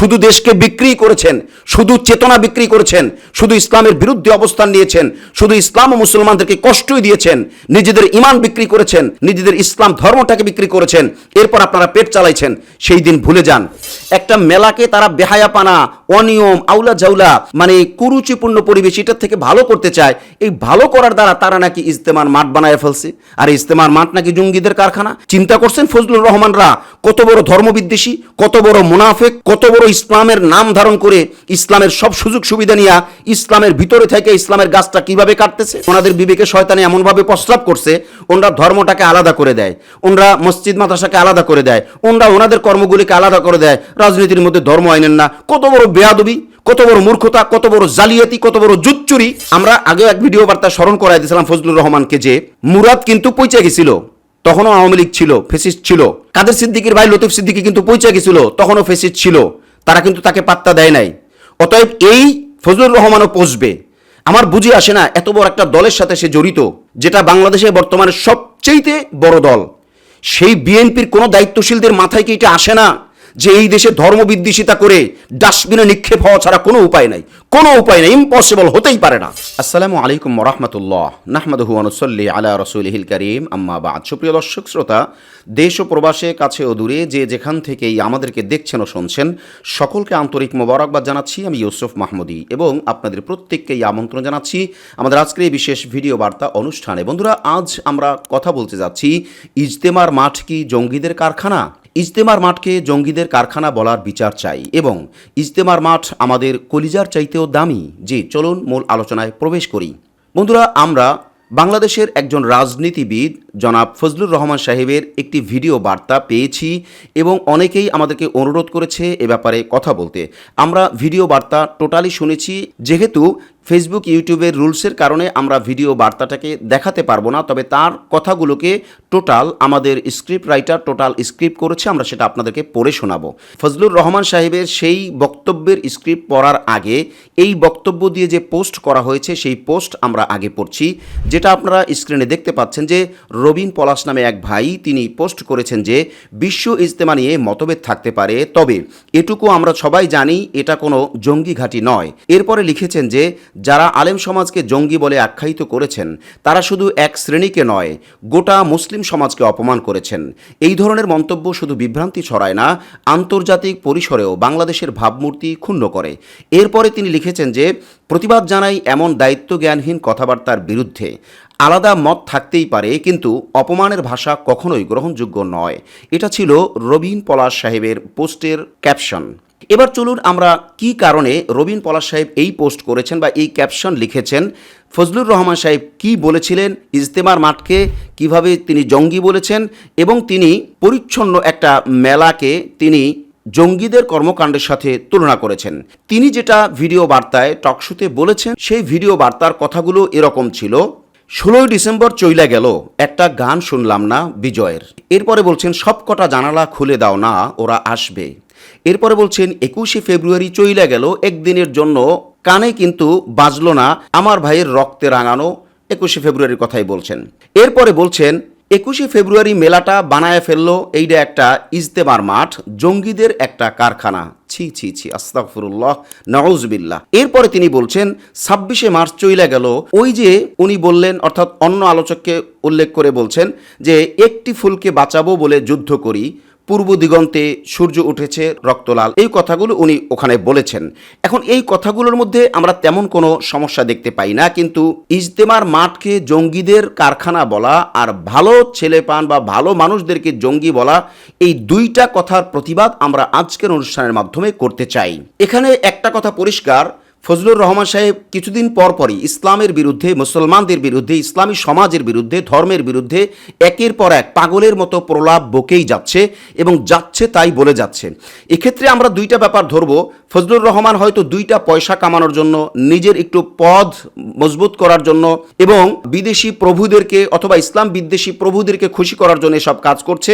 শুধু দেশকে বিক্রি করেছেন, শুধু চেতনা বিক্রি করেছেন, শুধু ইসলামের বিরুদ্ধে অবস্থান নিয়েছেন, শুধু ইসলাম ও মুসলমানদেরকে কষ্টই দিয়েছেন, নিজেদের ইমান বিক্রি করেছেন, নিজেদের ইসলাম ধর্মটাকে বিক্রি করেছেন, এরপর আপনারা পেট চালাইছেন, সেই দিন ভুলে যান। একটা মেলাকে তারা বেহায়াপানা, অনিয়ম আউলা জাউলা মানে কুরুচিপূর্ণ পরিবেশ এটার থেকে ভালো করতে চায়, এই ভালো করার দ্বারা তারা নাকি ইজতেমার মাঠ বানায় ফেলছে। আর ইজতেমার মাঠ নাকি জঙ্গিদের কারখানা? চিন্তা করছেন ফজলুর রহমানরা, কত বড় ধর্মবিদ্বেষী, কত বড় মুনাফেক, কত বড় ইসলামের নাম ধারণ করে ইসলামের সব সুযোগ সুবিধা নিয়ে ইসলামের ভিতরে থেকে ইসলামের গাছটা কীভাবে কাটতেছে? ওনাদের বিবেকে শয়তানে এমনভাবে প্রস্রাব করছে, ওনরা ধর্মটাকে আলাদা করে দেয়, ওনরা মসজিদ মাদ্রাসাকে আলাদা করে দেয়, ওনরা ওনাদের কর্মগুলিকে আলাদা করে দেয়, রাজনীতির মধ্যে ধর্ম আইনেন না। কত বড় বেয়াদবি, কত বড় মূর্খতা, কত বড় জালিয়াতি, কত বড় জুচ্চুরি। আমরা আগেও এক ভিডিও বার্তা স্মরণ করাই দিয়েছিলাম ফজলুর রহমানকে যে, মুরাদ কিন্তু পৌঁছে গেছিল, তখনও আওয়ামী লীগ ছিল, ফেসিস্ট ছিল। কাদের সিদ্দিকির ভাই লতিফ সিদ্দিকি কিন্তু পৌঁছে গেছিল, তখনও ফেসিস্ট ছিল। তারা কিন্তু তাকে পাত্তা দেয় নাই। অতএব এই ফজলুর রহমানও পচবে আমার বুঝে আসে না, এত বড় একটা দলের সাথে সে জড়িত, যেটা বাংলাদেশে বর্তমানে সবচেয়েতে বড় দল। সেই বিএনপির কোনো দায়িত্বশীলদের মাথায় কি এটা আসে না? যে এই দেশে ধর্মবিদ্বেষিতা করে ডাস্টবিনে নিক্ষেপ হওয়া ছাড়া কোনো উপায় নাই। কোনো উপায় নেই ইম্পসিবল হতেই পারে না। আসসালামু আলাইকুম রহমতুল্লাহ। নাহমাদহু আনুসল্লি আলা রসুলহিল করিম। আম্মা বাদ। সুপ্রিয় দর্শক, শ্রোতা, দেশ ও প্রবাসে, কাছে ও দূরে যে যেখান থেকেই আমাদেরকে দেখছেন ও শুনছেন, সকলকে আন্তরিক মোবারকবাদ জানাচ্ছি। আমি ইউসুফ মাহমুদি এবং আপনাদের প্রত্যেককেই আমন্ত্রণ জানাচ্ছি আমাদের আজকের এই বিশেষ ভিডিও বার্তা অনুষ্ঠানে। বন্ধুরা, আজ আমরা কথা বলতে যাচ্ছি ইজতেমার মাঠ কি জঙ্গিদের কারখানা? ইজতেমার মাঠকে জঙ্গিদের কারখানা বলার বিচার চাই এবং ইজতেমার মাঠ আমাদের কলিজার চাইতেও দামি, যে চলুন মূল আলোচনায় প্রবেশ করি। বন্ধুরা, আমরা বাংলাদেশের একজন রাজনীতিবিদ, জনাব ফজলুর রহমান সাহেবের একটি ভিডিও বার্তা পেয়েছি এবং অনেকেই আমাদেরকে অনুরোধ করেছে এ ব্যাপারে কথা বলতে। আমরা ভিডিও বার্তা টোটালি শুনেছি, যেহেতু ফেসবুক ইউটিউবের রুলসের কারণে আমরা ভিডিও বার্তাটাকে দেখাতে পারব না, তবে তার কথাগুলোকে টোটাল আমাদের স্ক্রিপ্ট রাইটার টোটাল স্ক্রিপ্ট করেছে, আমরা সেটা আপনাদেরকে পড়ে শোনাবো। ফজলুর রহমান সাহেবের সেই বক্তব্যের স্ক্রিপ্ট পড়ার আগে, এই বক্তব্য দিয়ে যে পোস্ট করা হয়েছে, সেই পোস্ট আমরা আগে পড়ছি, যেটা আপনারা স্ক্রিনে দেখতে পাচ্ছেন যে রবিন পলাশ নামে এক ভাই, তিনি পোস্ট করেছেন যে, বিশ্ব ইজতেমা নিয়ে মতভেদ থাকতে পারে, তবে এটুকু আমরা সবাই জানি, এটা কোনো জঙ্গি ঘাঁটি নয়। এরপরে লিখেছেন যে যারা আলেম সমাজকে জঙ্গি বলে আখ্যায়িত করেছেন, তারা শুধু এক শ্রেণীকে নয়, গোটা মুসলিম সমাজকে অপমান করেছেন। এই ধরনের মন্তব্য শুধু বিভ্রান্তি ছড়ায় না, আন্তর্জাতিক পরিসরেও বাংলাদেশের ভাবমূর্তি ক্ষুণ্ণ করে। এরপরে তিনি লিখেছেন যে, প্রতিবাদ জানাই এমন দায়িত্ব জ্ঞানহীন কথাবার্তার বিরুদ্ধে। আলাদা মত থাকতেই পারে, কিন্তু অপমানের ভাষা কখনোই গ্রহণযোগ্য নয়। এটা ছিল রবিন পলাশ সাহেবের পোস্টের ক্যাপশন। এবার চলুন আমরা কি কারণে রবিন পলাশ সাহেব এই পোস্ট করেছেন বা এই ক্যাপশন লিখেছেন? ফজলুর রহমান সাহেব কি বলেছিলেন? ইজতেমার মাঠকে কীভাবে তিনি জঙ্গি বলেছেন? এবং তিনি পরিচ্ছন্ন একটা মেলাকে তিনি জঙ্গিদের কর্মকাণ্ডের সাথে তুলনা করেছেন। তিনি যেটা ভিডিও বার্তায়, টকশোতে বলেছেন, সেই ভিডিও বার্তার কথাগুলো এরকম ছিল, ষোলোই ডিসেম্বর চইলা গেল, একটা গান শুনলাম না, বিজয়ের। এরপরে বলছেন, সবকটা জানালা খুলে দাও না, ওরা আসবে। এরপরে বলছেন, একুশে ফেব্রুয়ারি চইলা গেল, একদিনের জন্য কানে কিন্তু বাজলো না, আমার ভাইয়ের রক্তে রাঙানো। একুশে ফেব্রুয়ারির কথাই বলছেন। এরপরে বলছেন, একুশে ফেব্রুয়ারি মেলাটা বানায় ফেলল এইটা একটা ইজতেমার মাঠ, জঙ্গিদের একটা কারখানা। ছি ছি ছি, আস্তাগফিরুল্লাহ নওয়াজবিল্লাহ এরপরে তিনি বলছেন, ছাব্বিশে মার্চ চইলা গেল। ওই যে উনি বললেন, অর্থাৎ অন্য আলোচককে উল্লেখ করে বলছেন যে, একটি ফুলকে বাঁচাবো বলে যুদ্ধ করি পূর্ব দিগন্তে সূর্য উঠেছে রক্তলাল। এই কথাগুলো উনি ওখানে বলেছেন। এখন এই কথাগুলোর মধ্যে আমরা তেমন কোনো সমস্যা দেখতে পাই না, কিন্তু ইজতেমার মাঠকে জঙ্গিদের কারখানা বলা আর ভালো ছেলে পান বা ভালো মানুষদেরকে জঙ্গি বলা, এই দুইটা কথার প্রতিবাদ আমরা আজকের অনুষ্ঠানের মাধ্যমে করতে চাই। এখানে একটা কথা পরিষ্কার ফজলুর রহমান সাহেব কিছুদিন পর পরই ইসলামের বিরুদ্ধে, মুসলমানদের বিরুদ্ধে, ইসলামী সমাজের বিরুদ্ধে, ধর্মের বিরুদ্ধে একের পর এক পাগলের মতো প্রলাপ বকেই যাচ্ছে এবং যাচ্ছে তাই বলে যাচ্ছে। এক্ষেত্রে আমরা দুইটা ব্যাপার ধরবো। ফজলুর রহমান হয়তো দুইটা পয়সা কামানোর জন্য, নিজের একটু পদ মজবুত করার জন্য এবং বিদেশি প্রভুদেরকে অথবা ইসলাম বিদ্বেষী প্রভুদেরকে খুশি করার জন্য সব কাজ করছে।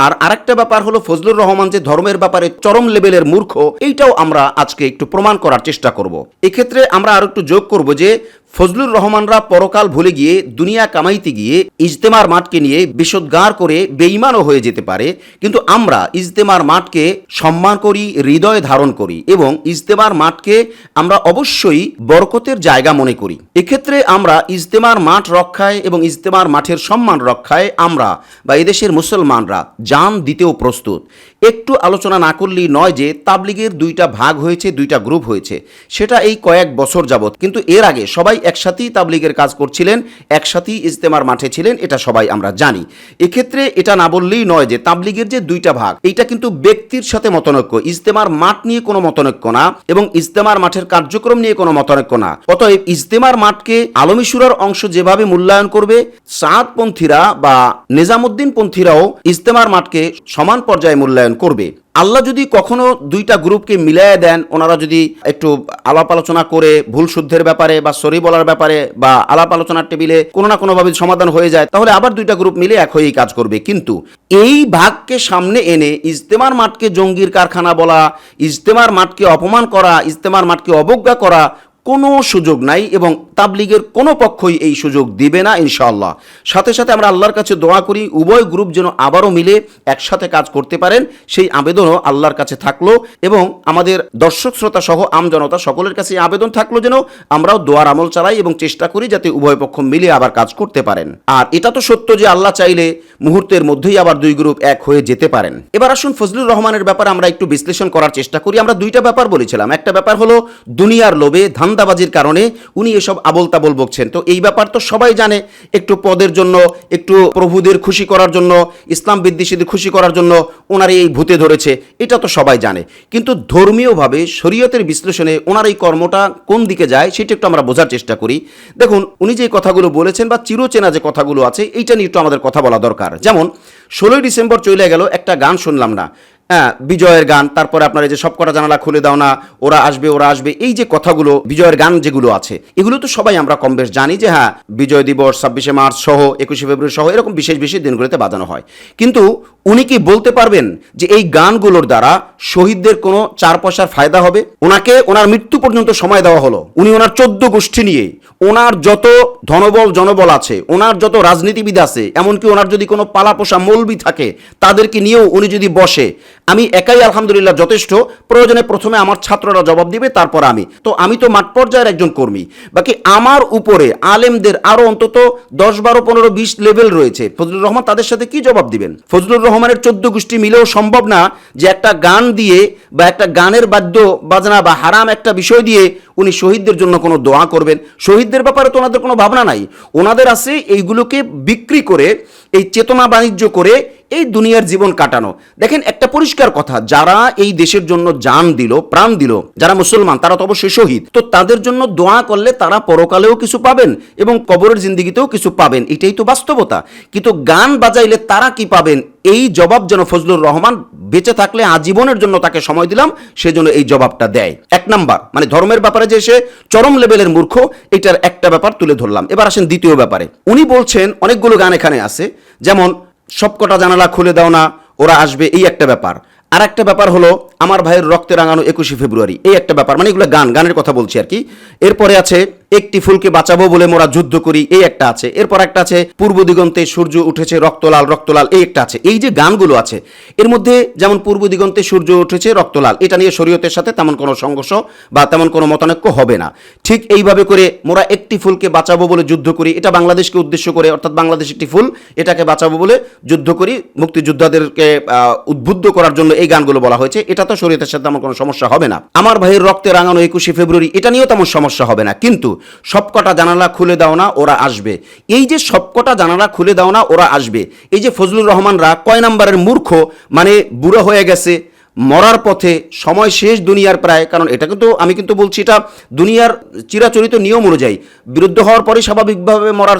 আর আরেকটা ব্যাপার হলো ফজলুর রহমান যে ধর্মের ব্যাপারে চরম লেভেলের মূর্খ, এইটাও আমরা আজকে একটু প্রমাণ করার চেষ্টা করব। এক্ষেত্রে আমরা আরও একটু যোগ করব যে ফজলুর রহমানরা পরকাল ভুলে গিয়ে, দুনিয়া কামাইতে গিয়ে, ইজতেমার মাঠকে নিয়ে বিষোদ্গার করে বেইমানও হয়ে যেতে পারে। কিন্তু আমরা ইজতেমার মাঠকে সম্মান করি, হৃদয়ে ধারণ করি এবং ইজতেমার মাঠকে আমরা অবশ্যই বরকতের জায়গা মনে করি। এক্ষেত্রে আমরা ইজতেমার মাঠ রক্ষায় এবং ইজতেমার মাঠের সম্মান রক্ষায় আমরা বা এদেশের মুসলমানরা জান দিতেও প্রস্তুত। একটু আলোচনা না করলেই নয় যে, তাবলিগের দুইটা ভাগ হয়েছে, দুইটা গ্রুপ হয়েছে। সেটা এই কয়েক বছর যাবৎ। কিন্তু এর আগে সবাই একসাথেই তাবলিগের কাজ করছিলেন, একসাথেই ইজতেমার মাঠে ছিলেন, এটা সবাই আমরা জানি। এক্ষেত্রে এটা না বললেই নয় যে তাবলিগের যে দুইটা ভাগ, এইটা কিন্তু ব্যক্তির সাথে মতনৈক্য, ইজতেমার মাঠ নিয়ে কোনো মতনৈক্য না এবং ইজতেমার মাঠের কার্যক্রম নিয়ে কোনো মতনৈক্য না। অতএব ইজতেমার মাঠকে আলমী সুরার অংশ যেভাবে মূল্যায়ন করবে, সাদপন্থীরা বা নিজামুদ্দিন পন্থীরাও ইজতেমার মাঠকে সমান পর্যায়ে মূল্যায়ন করবে। আল্লাহ যদি কখনো দুইটা গ্রুপকে মিলিয়ে দেন, ওনারা যদি একটু আলাপ আলোচনা করে, ভুল শুদ্ধের ব্যাপারে বা সরি বলার ব্যাপারে বা আলাপ আলোচনার টেবিলে কোনো না কোনোভাবে সমাধান হয়ে যায়, তাহলে আবার দুইটা গ্রুপ মিলে এক হয়েই কাজ করবে। কিন্তু এই ভাগকে সামনে এনে ইজতেমার মাঠকে জঙ্গির কারখানা বলা, ইজতেমার মাঠকে অপমান করা, ইজতেমার মাঠকে অবজ্ঞা করা কোনো সুযোগ নাই এবং তাবলিগের কোনো পক্ষই এই সুযোগ দিবে না, ইনশাআল্লাহ। সাথে সাথে আমরা আল্লাহর কাছে দোয়া করি, উভয় গ্রুপ যেন আবারও মিলে একসাথে কাজ করতে পারেন। সেই আবেদনও আল্লাহর কাছে থাকল এবং আমাদের দর্শক শ্রোতা সহ আমজনতা সকলের কাছে আবেদন থাকল যেন আমরাও দোয়ার আমল চালাই এবং চেষ্টা করি যাতে উভয় পক্ষ মিলে আবার কাজ করতে পারেন। আর এটা তো সত্য যে আল্লাহ চাইলে মুহূর্তের মধ্যেই আবার দুই গ্রুপ এক হয়ে যেতে পারেন। এবার আসুন ফজলুর রহমানের ব্যাপারে আমরা একটু বিশ্লেষণ করার চেষ্টা করি। আমরা দুইটা ব্যাপার বলেছিলাম। একটা ব্যাপার হলো, দুনিয়ার লোভে ধান্দাবাজির কারণে উনি এসব আবল তাবল বকছেন। তো এই ব্যাপার তো সবাই জানে, একটু পদের জন্য, একটু প্রভুদের খুশি করার জন্য, ইসলাম বিদ্বেষীদের খুশি করার জন্য ওনার এই ভূতে ধরেছে, এটা তো সবাই জানে। কিন্তু ধর্মীয়ভাবে শরীয়তের বিশ্লেষণে ওনার এই কর্মটা কোন দিকে যায়, সেটা একটু আমরা বোঝার চেষ্টা করি। দেখুন, উনি যে কথাগুলো বলেছেন বা চিরচেনা যে কথাগুলো আছে, এইটা নিয়ে একটু আমাদের কথা বলা দরকার। যেমন, ষোলোই ডিসেম্বর চলে গেল, একটা গান শুনলাম না। হ্যাঁ বিজয়ের গান, তারপরে আপনার এই যে সবকটা জানালা খুলে দাও না, ওরা আসবে ওরা আসবে, এই যে কথাগুলো, বিজয়ের গান যেগুলো আছে, এগুলো তো সবাই আমরা কম বেশ জানি যে হ্যাঁ বিজয় দিবস, ছাব্বিশে মার্চ সহ, একুশে ফেব্রুয়ারি সহ, এরকম বিশেষ বিশেষ দিনগুলোতে বাজানো হয়। কিন্তু উনি কি বলতে পারবেন যে এই গানগুলোর দ্বারা শহীদদের কোনো চার পয়সার ফায়দা হবে? ওনাকে ওনার মৃত্যু পর্যন্ত সময় দেওয়া হলো। উনি ওনার চোদ্দ গোষ্ঠী নিয়ে, ওনার যত ধনবল, জনবল আছে, ওনার যত রাজনীতিবিদ আছে, এমনকি ওনার যদি কোনো পালাপোষা মৌলবি থাকে, তাদেরকে নিয়েও উনি যদি বসে আমি একাই আলহামদুলিল্লাহ যথেষ্ট। প্রয়োজনে প্রথমে আমার ছাত্ররা জবাব দিবে, তারপর আমি। তো আমি তো মাঠ পর্যায়ের একজন কর্মী। বাকি আমার উপরে আলেমদের আরও অন্তত দশ বারো পনেরো বিশ লেভেল রয়েছে। ফজলুর রহমান তাদের সাথে কি জবাব দিবেন? ফজলুর রহমানের চোদ্দ গোষ্ঠী মিলেও সম্ভব না যে একটা গান দিয়ে বা একটা গানের বাদ্য বাজনা বা হারাম একটা বিষয় দিয়ে উনি শহীদদের জন্য কোনো দোয়া করবেন। শহীদদের ব্যাপারে তো ওনাদের কোনো ভাবনা নাই। ওনাদের আছে এইগুলোকে বিক্রি করে, এই চেতনা বাণিজ্য করে এই দুনিয়ার জীবন কাটানো। দেখেন, একটা পরিষ্কার কথা, যারা এই দেশের জন্য জান দিল, প্রাণ দিল, যারা মুসলমান, তারা তো অবশ্যই শহীদ। তো তাদের জন্য দোয়া করলে তারা পরকালেও কিছু পাবেন এবং কবরের জিন্দিগিতেও কিছু পাবেন। এটাই তো বাস্তবতা। কিন্তু গান বাজাইলে তারা কি পাবেন? এই জবাব যেন ফজলুর রহমান বেঁচে থাকলে আজীবনের জন্য তাকে সময় দিলাম, সেজন্য এই জবাবটা দেয়। এক নাম্বার মানে ধর্মের ব্যাপারে যে সে চরম লেভেলের মূর্খ, এটার একটা ব্যাপার তুলে ধরলাম। এবার আসেন দ্বিতীয় ব্যাপারে। উনি বলছেন, অনেকগুলো গান এখানে আছে, যেমন, সবকটা জানালা খুলে দাও না, ওরা আসবে, এই একটা ব্যাপার। আর একটা ব্যাপার হলো, আমার ভাইয়ের রক্তে রাঙানো একুশে ফেব্রুয়ারি, এই একটা ব্যাপার মানে এগুলো গান, গানের কথা বলছি আর কি। এরপরে আছে একটি ফুলকে বাঁচাবো বলে মোরা যুদ্ধ করি, এই একটা আছে। এরপর একটা আছে, পূর্ব দিগন্তে সূর্য উঠেছে, রক্তলাল রক্তলাল, এই একটা আছে। এই যে গানগুলো আছে, এর মধ্যে যেমন পূর্ব দিগন্তে সূর্য উঠেছে, রক্তলাল, এটা নিয়ে শরীয়তের সাথে তেমন কোনো সংঘর্ষ বা তেমন কোনো মতানৈক্য হবে না। ঠিক এইভাবে করে মোরা একটি ফুলকে বাঁচাবো বলে যুদ্ধ করি, এটা বাংলাদেশকে উদ্দেশ্য করে, অর্থাৎ বাংলাদেশ একটি ফুল, এটাকে বাঁচাবো বলে যুদ্ধ করি, মুক্তিযোদ্ধাদেরকে উদ্বুদ্ধ করার জন্য এই গানগুলো বলা হয়েছে। এটা তো শরীয়তের সাথে তেমন কোনো সমস্যা হবে না। আমার ভাইয়ের রক্তে রাঙানো একুশে ফেব্রুয়ারি, এটা নিয়েও তেমন সমস্যা হবে না। কিন্তু সবকটা জানালা খুলে দাও না, ওরা আসবে। এই যে সবকটা জানালা খুলে দাও না, ওরা আসবে। এই যে ফজলুর রহমানরা কয় নাম্বারের মূর্খ মানে বুড়ো হয়ে গেছে। মরার পথে সময় শেষ দুনিয়ার প্রায়, কারণ এটা কিন্তু আমি কিন্তু বলছি, এটা দুনিয়ার চিরাচরিত নিয়ম অনুযায়ী। বিরুদ্ধ হওয়ার পরে স্বাভাবিকভাবে মরার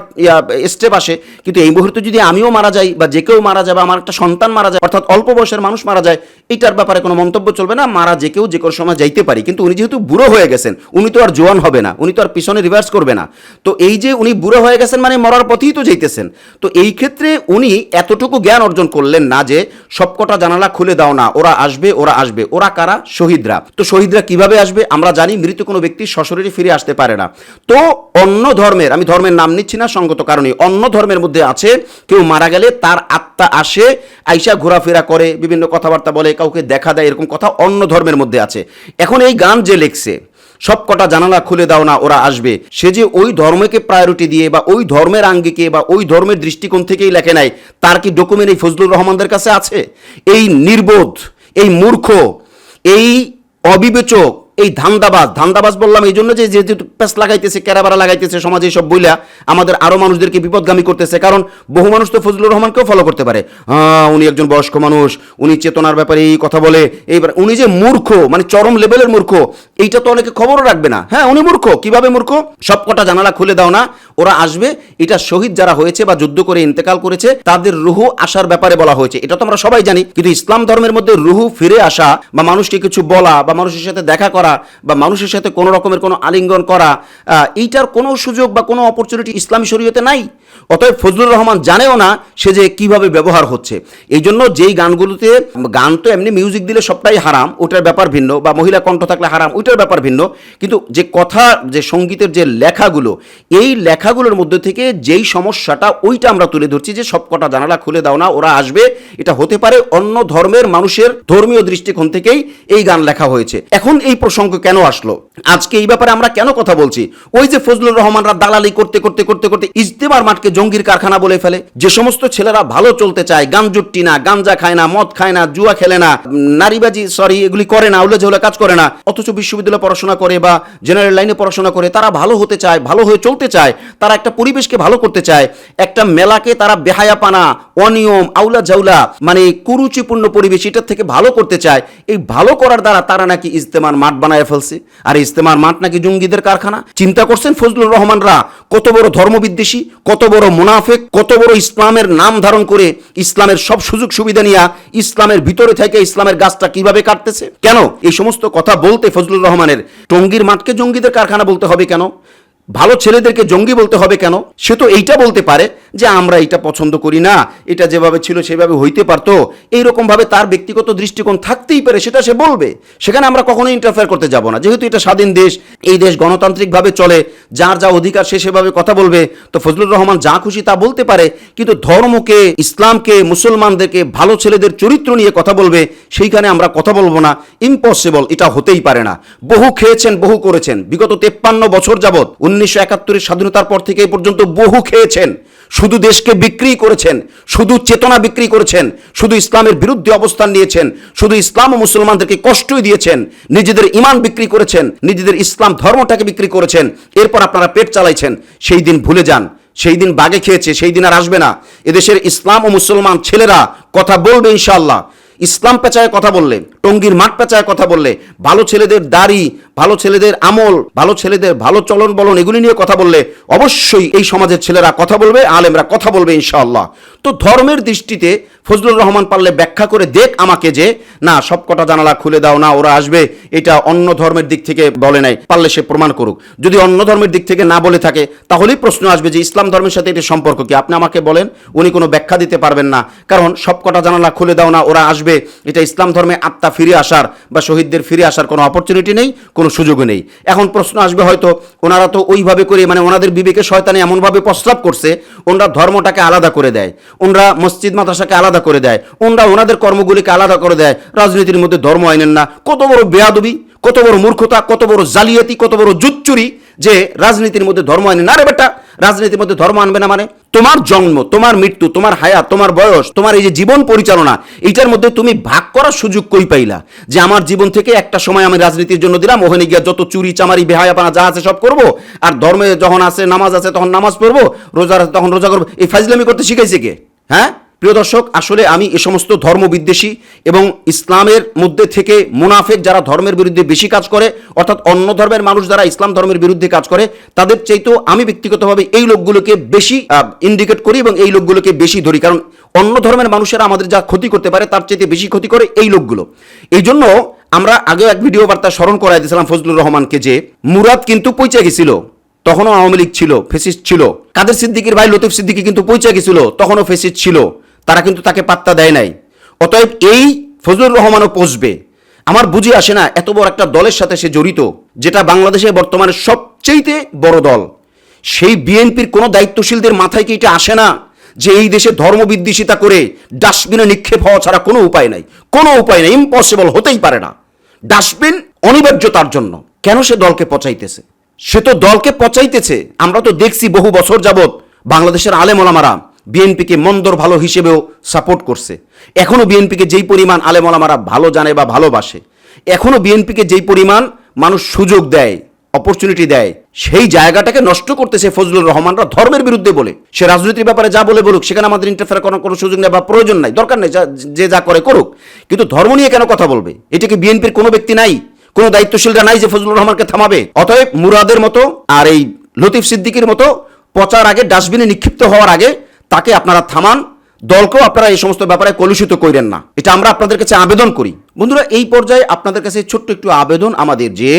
স্টেপ আসে। কিন্তু এই মুহূর্তে যদি আমিও মারা যাই, বা যে কেউ মারা যায়, বা আমার একটা সন্তান মারা যায়, অর্থাৎ অল্প বয়সের মানুষ মারা যায়, এটার ব্যাপারে কোনো মন্তব্য চলবে না। মারা যে কেউ যে কোনো সময় যাইতে পারি। কিন্তু উনি যেহেতু বুড়ো হয়ে গেছেন, উনি তো আর জোয়ান হবে না, উনি তো আর পিছনে রিভার্স করবে না। তো এই যে উনি বুড়ো হয়ে গেছেন মানে মরার পথেই তো যাইতেছেন। তো এই ক্ষেত্রে উনি এতটুকু জ্ঞান অর্জন করলেন না যে সবকটা জানালা খুলে দাও না, ওরা আসবে আসবে, ওরা আসবে। ওরা কারা? শহীদরা। তো শহীদরা কীভাবে আসবে? আমরা জানি মৃত কোনো ব্যক্তি সশরীরে ফিরে আসতে পারে না। তো অন্য ধর্মের, আমি ধর্মের নাম নিচ্ছি না, সঙ্গত কারণে, অন্য ধর্মের মধ্যে আছে, কেউ মারা গেলে তার আত্মা আসে, আইসা ঘোরাফেরা করে, বিভিন্ন কথাবার্তা বলে, কাউকে দেখা দেয়, এরকম কথা অন্য ধর্মের মধ্যে আছে। এখন এই গান যে লেখছে, সব কটা জানালা খুলে দাও না, ওরা আসবে। সে যে ওই ধর্মকে প্রায়োরিটি দিয়ে বা ওই ধর্মের আঙ্গিকে বা ওই ধর্মের দৃষ্টিকোণ থেকেই লেখে নাই, তার কি ডকুমেন্ট এই ফজলুর রহমানদের কাছে আছে? এই নির্বোধ এই মূর্খ এই অবিবেচক এই ধান্দাবাজ ধান্দাবাজ বললাম এই জন্য যে যেহেতু প্যাস লাগাইতেছে ক্যারাবারা লাগাইতেছে, সমাজে সব বইলা আমাদের আরও মানুষদেরকে বিপদগামী করতেছে। কারণ বহু মানুষ তো ফজলুর রহমানকেও ফলো করতে পারে। হ্যাঁ উনি একজন বয়স্ক মানুষ, উনি চেতনার ব্যাপারে এই কথা বলে। এইবার উনি যে মূর্খ মানে চরম লেভেলের মূর্খ, এইটা তো অনেকে খবরও রাখবে না। হ্যাঁ উনি মূর্খ। কীভাবে মূর্খ? সব কটা জানালা খুলে দাও না, ওরা আসবে। এটা শহীদ যারা হয়েছে বা যুদ্ধ করে ইন্তেকাল করেছে, তাদের রুহু আসার ব্যাপারে বলা হয়েছে। এটা তো আমরা সবাই জানি। কিন্তু ইসলাম ধর্মের মধ্যে রুহু ফিরে আসা বা মানুষকে কিছু বলা বা মানুষের সাথে দেখা করা বা মানুষের সাথে কোনো রকমের কোনো আলিঙ্গন করা এইটার কোনো সুযোগ বা কোনো অপরচুনিটি ইসলামী শরীয়তে নাই। অতএব ফজলুর রহমান জানেও না সে যে কীভাবে ব্যবহার হচ্ছে। এই জন্য যেই গানগুলোতে, গান তো এমনি মিউজিক দিলে সবটাই হারাম, ওটার ব্যাপার ভিন্ন বা মহিলা কণ্ঠ থাকলে হারাম, ওইটার ব্যাপার ভিন্ন। কিন্তু যে কথা, যে সঙ্গীতের যে লেখাগুলো, এই লেখাগুলোর মধ্যে থেকে যেই সমস্যাটা, ওইটা আমরা তুলে ধরছি যে সব কটা জানালা খুলে দাও না, ওরা আসবে, এটা হতে পারে অন্য ধর্মের মানুষের ধর্মীয় দৃষ্টিকোণ থেকেই এই গান লেখা হয়েছে। এখন এই প্রসঙ্গ কেন আসলো? আজকে এই ব্যাপারে আমরা কেন কথা বলছি? ওই যে ফজলুর রহমানরা দালালি করতে করতে করতে করতে ইজতেমার মাঠকে জঙ্গির কারখানা বলে ফেলে। যে সমস্ত ছেলেরা ভালো চলতে চায়, গান জুট্টি না, গাঞ্জা খায় না, মদ খায় না, জুয়া খেলে না, নারীবাজি সরি এগুলি করে না উল্লে ঝোলে কাজ করে না, অথচ বিশ্ববিদ্যালয়ে পড়াশোনা করে বা জেনারেল লাইনে পড়াশোনা করে তারা ভালো হতে চায়, ভালো হয়ে চলতে চায়, তারা একটা পরিবেশকে ভালো করতে চায়, একটা মেলাকে তারা বেহায়াপানা, অনিয়ম আউলা জাউলা মানে কুরুচিপূর্ণ পরিবেশ এটার থেকে ভালো করতে চায়, এই ভালো করার দ্বারা তারা নাকি ইজতেমার মাঠ বানায় ফেলছে। আর ইজতেমার মাঠ নাকি জঙ্গিদের কারখানা? চিন্তা করছেন ফজলুর রহমানরা? কত বড় ধর্মবিদ্বেষী, কত বড় মুনাফেক, কত বড় ইসলামের নাম ধারণ করে ইসলামের সব সুযোগ সুবিধা নিয়ে ইসলামের ভিতরে থেকে ইসলামের গাছটা কীভাবে কাটতেছে? কেন? এই সমস্ত কথা বলতে ফজলুর রহমানের টঙ্গীর মাঠকে জঙ্গিদের কারখানা বলতে হবে কেন? ভালো ছেলেদেরকে জঙ্গি বলতে হবে কেন? সে তো এইটা বলতে পারে যে আমরা এটা পছন্দ করি না, এটা যেভাবে ছিল সেভাবে হইতে পারতো। এইরকমভাবে তার ব্যক্তিগত দৃষ্টিকোণ থাকতেই পারে, সেটা সে বলবে। সেখানে আমরা কখনো ইন্টারফেয়ার করতে যাব না। যেহেতু এটা স্বাধীন দেশ, এই দেশ গণতান্ত্রিকভাবে চলে, যার যা অধিকার সে সেভাবে কথা বলবে, তো ফজলুর রহমান যা খুশি তা বলতে পারে, কিন্তু ধর্মকে, ইসলামকে, মুসলমানদেরকে, ভালো ছেলেদের চরিত্র নিয়ে কথা বলবে, সেইখানে আমরা কথা বলব না। ইম্পসিবল এটা হতেই পারে না। বহু খেয়েছেন, বহু করেছেন। বিগত তেপ্পান্ন বছর যাবৎ উনিশশো একাত্তরের স্বাধীনতার পর থেকে এই পর্যন্ত বহু খেয়েছেন। শুধু দেশকে বিক্রি করেছেন, শুধু চেতনা বিক্রি করেছেন, শুধু ইসলামের বিরুদ্ধে অবস্থান নিয়েছেন, শুধু ইসলাম ও মুসলমানদেরকে কষ্টই দিয়েছেন, নিজেদের ইমান বিক্রি করেছেন, নিজেদের ইসলাম ধর্মটাকে বিক্রি করেছেন, এরপর আপনারা পেট চালাইছেন, সেই দিন ভুলে যান, সেই দিন বাগে খেয়েছে, সেই দিন আর আসবে না। এদেশের ইসলাম ও মুসলমান ছেলেরা কথা বলবে ইনশাআল্লাহ। ইসলাম পেঁচায় কথা বললে, টঙ্গির মাঠ পেঁচায় কথা বললে, ভালো ছেলেদের দাড়ি ভালো ছেলেদের আমল, ভালো ছেলেদের ভালো চলন বলন এগুলি নিয়ে কথা বললে অবশ্যই এই সমাজের ছেলেরা কথা বলবে, আলেমরা কথা বলবে ইনশাআল্লাহ। তো ধর্মের দৃষ্টিতে ফজলুর রহমান পারলে ব্যাখ্যা করে দেখ আমাকে যে, না, সব কটা জানালা খুলে দাও, না, ওরা আসবে, এটা অন্য ধর্মের দিক থেকে বলে নাই, পারলে সে প্রমাণ করুক। যদি অন্য ধর্মের দিক থেকে না বলে থাকে, তাহলেই প্রশ্ন আসবে যে ইসলাম ধর্মের সাথে এটির সম্পর্ক কি? আপনি আমাকে বলেন, উনি কোনো ব্যাখ্যা দিতে পারবেন না। কারণ সব কটা জানালা খুলে দাও, না, ওরা আসবে, এটা ইসলাম ধর্মে আত্মা ফিরে আসার বা শহীদদের ফিরে আসার কোনো অপরচুনিটি নেই কোনো সুযোগ নেই। এখন প্রশ্ন আসবে হয়তো ওনারা তো ওইভাবে করে মানে ওনাদের বিবেকে শয়তানে এমনভাবে প্রস্তাব করছে, ওনরা ধর্মটাকে আলাদা করে দেয়, ওনরা মসজিদ মাদ্রাসাকে আলাদা করে দেয়, ওনরা ওনাদের কর্মগুলিকে আলাদা করে দেয়, রাজনীতির মধ্যে ধর্ম আইনেন না। কত বড় বেয়াদবি, কত বড় মূর্খতা, কত বড় জালিয়াতি, কত বড় জুচ্চুরি যে রাজনীতির মধ্যে ধর্ম আনে। না রে বেটা, রাজনীতির মধ্যে ধর্ম আনবে না মানে? তোমার জন্ম, তোমার মৃত্যু, তোমার হায়াত, তোমার বয়স, তোমার এই যে জীবন পরিচালনা, এইটার মধ্যে তুমি ভাগ করার সুযোগ কই পাইলা? যে আমার জীবন থেকে একটা সময় আমি রাজনীতির জন্য দিলাম, ওখানে গিয়া যত চুরি, চামারি, বেহায়াপানা যা আছে সব করব, আর ধর্মে যখন আছে, নামাজ আছে, তখন নামাজ পড়ব, রোজা আছে, তখন রোজা করব। এই ফাজলামি করতে শিখাইছে কে? হ্যাঁ? প্রিয় দর্শক, আসলে আমি এ সমস্ত ধর্মবিদ্বেষী এবং ইসলামের মধ্যে থেকে মুনাফেক যারা ধর্মের বিরুদ্ধে বেশি কাজ করে, অর্থাৎ অন্য ধর্মের মানুষ যারা ইসলাম ধর্মের বিরুদ্ধে কাজ করে, তাদের চাইতেও আমি ব্যক্তিগতভাবে এই লোকগুলোকে বেশি ইন্ডিকেট করি এবং এই লোকগুলোকে বেশি ধরি। কারণ অন্য ধর্মের মানুষেরা আমাদের যা ক্ষতি করতে পারে, তার চাইতে বেশি ক্ষতি করে এই লোকগুলো। এই জন্য আমরা আগেও এক ভিডিও বার্তা স্মরণ করাই দিয়েছিলাম ফজলুর রহমানকে যে, মুরাদ কিন্তু পৌঁছে গেছিল, তখনও আওয়ামী লীগ ছিল ফেসিস্ট ছিল। কাদের সিদ্দিকির ভাই লতিফ সিদ্দিকি কিন্তু পৌঁছে গেছিল, তখনও ফেসিস্ট ছিল। তারা কিন্তু তাকে পাত্তা দেয় নাই। অতএব এই ফজলুর রহমানও পচবে আমার বুঝে আসে না, এত বড় একটা দলের সাথে সে জড়িত, যেটা বাংলাদেশে বর্তমানে সবচেয়েতে বড় দল। সেই বিএনপির কোনো দায়িত্বশীলদের মাথায় কি এটা আসে না, যে এই দেশে ধর্মবিদ্বেষিতা করে ডাস্টবিনে নিক্ষেপ হওয়া ছাড়া কোনো উপায় নাই? কোনো উপায় নাই ইম্পসিবল হতেই পারে না। ডাস্টবিন অনিবার্য তার জন্য। কেন সে দলকে পচাইতেছে? সে তো দলকে পচাইতেছে। আমরা তো দেখছি বহু বছর যাবৎ বাংলাদেশের আলেম বিএনপিকে মন্দর ভালো হিসেবেও সাপোর্ট করছে। এখনও বিএনপিকে যেই পরিমাণ আলেম ওলামারা ভালো জানে বা ভালোবাসে এখনও বিএনপিকে যেই পরিমাণ মানুষ সুযোগ দেয় অপরচুনিটি দেয়, সেই জায়গাটাকে নষ্ট করতেছে ফজলুর রহমানরা ধর্মের বিরুদ্ধে বলে। সে রাজনীতির ব্যাপারে যা বলে বলুক, সেখানে আমাদের ইন্টারফেয়ার করার কোনো সুযোগ নেই বা প্রয়োজন নাই, দরকার নেই, যা- যে যা করে করুক। কিন্তু ধর্ম নিয়ে কেন কথা বলবে? এটা কি বিএনপির কোনো ব্যক্তি নাই? কোনো দায়িত্বশীলরা নাই যে ফজলুর রহমানকে থামাবে? অতএব মুরাদের মতো আর এই লতিফ সিদ্দিকির মতো পচার আগে, ডাস্টবিনে নিক্ষিপ্ত হওয়ার আগে তাকে আপনারা থামান, দলকেও আপনারা এই সমস্ত ব্যাপারে কলুষিত করেন না। এটা আমরা আপনাদের কাছে আবেদন করি। বন্ধুরা, এই পর্যায়ে আপনাদের কাছে ছোট্ট একটু আবেদন আমাদের যে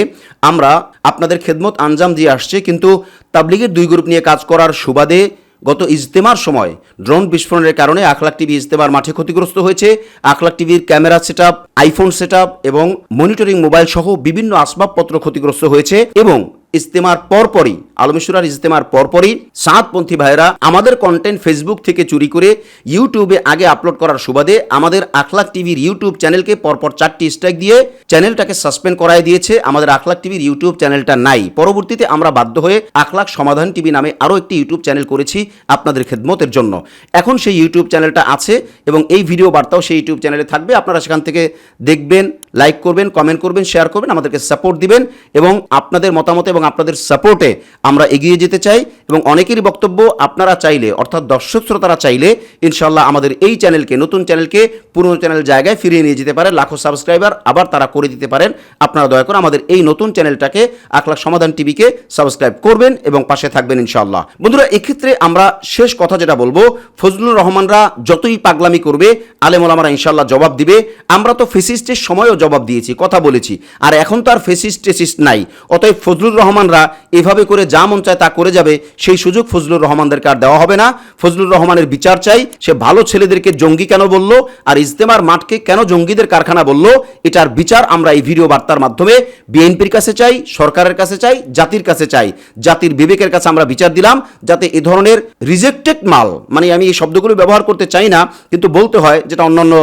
আমরা আপনাদের খেদমত আঞ্জাম দিয়ে আসছে, কিন্তু তাবলিগের দুই গ্রুপ নিয়ে কাজ করার সুবাদে গত ইজতেমার সময় ড্রোন বিস্ফোরণের কারণে আখলাক টিভি ইজতেমার মাঠে ক্ষতিগ্রস্ত হয়েছে। আখলাক টিভির ক্যামেরা সেট আইফোন সেট এবং মনিটরিং মোবাইল সহ বিভিন্ন আসবাবপত্র ক্ষতিগ্রস্ত হয়েছে এবং ইজতেমার পরপরই আলমেশ্বরার ইজতেমার পরপরই সাতপন্থী ভাইয়েরা আমাদের কন্টেন্ট ফেসবুক থেকে চুরি করে ইউটিউবে আগে আপলোড করার সুবাদে আমাদের আখলাক টিভির ইউটিউব চ্যানেলকে পরপর চারটি স্ট্রাইক দিয়ে চ্যানেলটাকে সাসপেন্ড করায় দিয়েছে। আমাদের আখলাক টিভির ইউটিউব চ্যানেলটা নাই। পরবর্তীতে আমরা বাধ্য হয়ে আখলাক সমাধান টিভি নামে আরও একটি ইউটিউব চ্যানেল করেছি আপনাদের খেদমতের জন্য। এখন সেই ইউটিউব চ্যানেলটা আছে এবং এই ভিডিও বার্তাও সেই ইউটিউব চ্যানেলে থাকবে। আপনারা সেখান থেকে দেখবেন লাইক করবেন কমেন্ট করবেন শেয়ার করবেন, আমাদেরকে সাপোর্ট দিবেন এবং আপনাদের মতামত এবং আপনাদের সাপোর্টে আমরা এগিয়ে যেতে চাই এবং অনেকেরই বক্তব্য আপনারা চাইলে, অর্থাৎ দর্শক শ্রোতারা চাইলে ইনশাল্লাহ আমাদের এই চ্যানেলকে, নতুন চ্যানেলকে, পুরনো চ্যানেল জায়গায় ফিরিয়ে নিয়ে যেতে পারে। লাখো সাবস্ক্রাইবার আবার তারা করে দিতে পারেন। আপনারা দয়া করে আমাদের এই নতুন চ্যানেলটাকে আখলাখ সমাধান টিভিকে সাবস্ক্রাইব করবেন এবং পাশে থাকবেন ইনশাল্লাহ বন্ধুরা, এক্ষেত্রে আমরা শেষ কথা যেটা বলব, ফজলুর রহমানরা যতই পাগলামি করবে আলেমোলামারা ইনশাল্লাহ জবাব দিবে। আমরা তো ফেসিস্টের সময়ও জবাব দিয়েছি, কথা বলেছি। আর এখন তো আর ফেসিস্ট টেসিস্ট নাই। অতএব ফজলুর রহমানরা এভাবে করে যা মন চায় তা করে যাবে। সেই সুযোগ ফজলুর রহমানদেরকে আর দেওয়া হবে না। ফজলুর রহমানের বিচার চাই। সে ভালো ছেলেদেরকে জঙ্গি কেন বলল? আর ইজতেমার মাঠকে কেন জঙ্গিদের কারখানা বলল? এটার বিচার আমরা এই ভিডিও বার্তার মাধ্যমে বিএনপির কাছে চাই, সরকারের কাছে চাই, জাতির কাছে চাই। জাতির বিবেকের কাছে আমরা বিচার দিলাম যাতে এ ধরনের রিজেক্টেড মাল মানে আমি এই শব্দগুলো ব্যবহার করতে চাই না, কিন্তু বলতে হয় যেটা অন্যান্য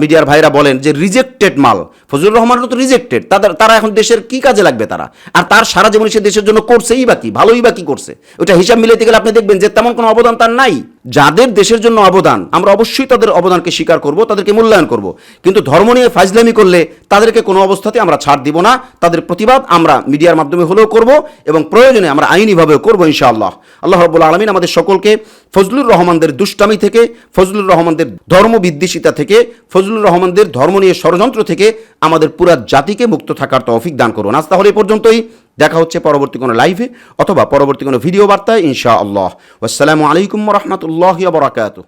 মিডিয়ার ভাইরা বলেন যে রিজেক্টেড মাল। ফজলুর রহমানও তো রিজেক্টেড তাদের, তারা এখন দেশের কি কাজে লাগবে তারা? আর তার সারা জীবন সে দেশের জন্য করছেই বা কি? ভালোই বা কি করছে? ওটা হিসাব মিলাইতে গেলে আপনি দেখবেন যে তেমন কোনো অবদান তার নাই। যাদের দেশের জন্য অবদান, আমরা অবশ্যই তাদের অবদানকে স্বীকার করব, তাদেরকে মূল্যায়ন করব। কিন্তু ধর্ম নিয়ে ফাজলামি করলে তাদেরকে কোনো অবস্থাতে আমরা ছাড় দিব না। তাদের প্রতিবাদ আমরা মিডিয়ার মাধ্যমে হলেও করব এবং প্রয়োজনে আমরা আইনিভাবেও করব ইনশাআল্লাহ। আল্লাহ রব্বুল আলমিন আমাদের সকলকে ফজলুর রহমানদের দুষ্টামি থেকে, ফজলুর রহমানদের ধর্ম বিদ্বেষিতা থেকে, ফজলুর রহমানদের ধর্ম নিয়ে ষড়যন্ত্র থেকে আমাদের পুরা জাতিকে মুক্ত থাকার তৌফিক দান করুন। আজ তাহলে এ পর্যন্তই। দেখা হচ্ছে পরবর্তী কোনো লাইভে অথবা পরবর্তী কোনো ভিডিও বার্তায় ইনশা আল্লাহ আসসালামু আলাইকুম রহমতুল্লাহ বরাকাতুহ।